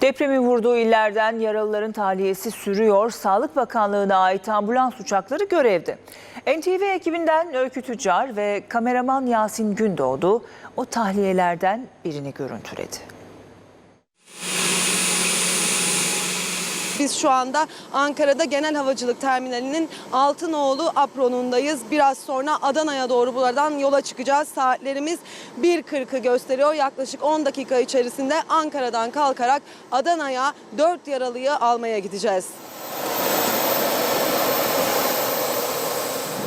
Depremin vurduğu illerden yaralıların tahliyesi sürüyor. Sağlık Bakanlığı'na ait ambulans uçakları görevde. NTV ekibinden Öykü Tüccar ve kameraman Yasin Gündoğdu o tahliyelerden birini görüntüledi. Biz şu anda Ankara'da Genel Havacılık Terminali'nin Altınoğlu apronundayız. Biraz sonra Adana'ya doğru buradan yola çıkacağız. Saatlerimiz 1.40'ı gösteriyor. Yaklaşık 10 dakika içerisinde Ankara'dan kalkarak Adana'ya 4 yaralıyı almaya gideceğiz.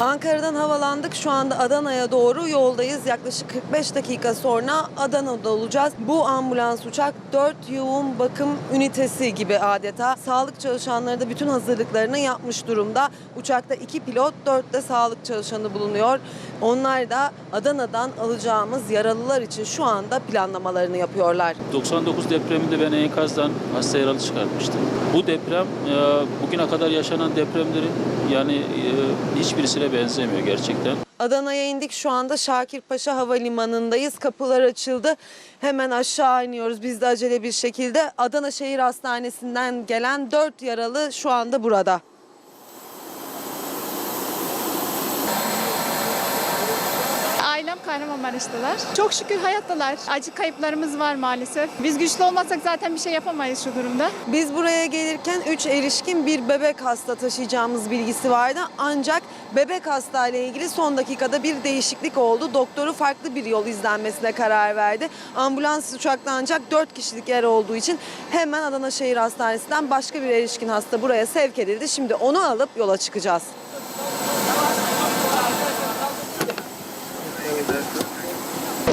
Ankara'dan havalandık. Şu anda Adana'ya doğru yoldayız. Yaklaşık 45 dakika sonra Adana'da olacağız. Bu ambulans uçak 4 yoğun bakım ünitesi gibi adeta. Sağlık çalışanları da bütün hazırlıklarını yapmış durumda. Uçakta 2 pilot, 4 de sağlık çalışanı bulunuyor. Onlar da Adana'dan alacağımız yaralılar için şu anda planlamalarını yapıyorlar. 99 depreminde ben enkazdan hasta yaralı çıkartmıştım. Bu deprem e, bugüne kadar yaşanan depremlerin yani e, benzemiyor gerçekten. Adana'ya indik. Şu anda Şakirpaşa Havalimanı'ndayız. Kapılar açıldı. Hemen aşağı iniyoruz biz de acele bir şekilde. Adana Şehir Hastanesi'nden gelen 4 yaralı şu anda burada. Ailem Kahramanmaraş'talar. Çok şükür hayattalar. Acı kayıplarımız var maalesef. Biz güçlü olmasak zaten bir şey yapamayız şu durumda. Biz buraya gelirken 3 erişkin bir bebek hasta taşıyacağımız bilgisi vardı. Ancak bebek hasta ile ilgili son dakikada bir değişiklik oldu. Doktoru farklı bir yol izlenmesine karar verdi. Ambulans uçakta ancak 4 kişilik yer olduğu için hemen Adana Şehir Hastanesi'nden başka bir erişkin hasta buraya sevk edildi. Şimdi onu alıp yola çıkacağız.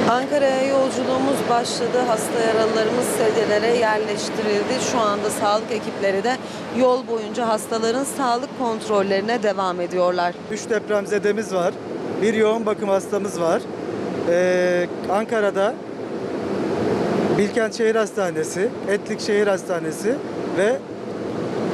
Ankara'ya yolculuğumuz başladı. Hasta yaralılarımız sedyelere yerleştirildi. Şu anda sağlık ekipleri de yol boyunca hastaların sağlık kontrollerine devam ediyorlar. 3 depremzedemiz var. Bir yoğun bakım hastamız var. Ee, Ankara'da Bilkent Şehir Hastanesi, Etlik Şehir Hastanesi ve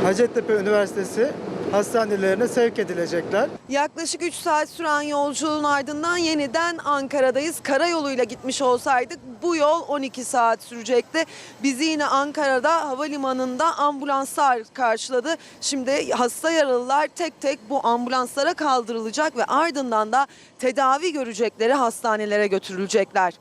Hacettepe Üniversitesi hastanelerine sevk edilecekler. Yaklaşık 3 saat süren yolculuğun ardından yeniden Ankara'dayız. Karayoluyla gitmiş olsaydık bu yol 12 saat sürecekti. Bizi yine Ankara'da havalimanında ambulanslar karşıladı. Şimdi hasta yaralılar tek tek bu ambulanslara kaldırılacak ve ardından da tedavi görecekleri hastanelere götürülecekler.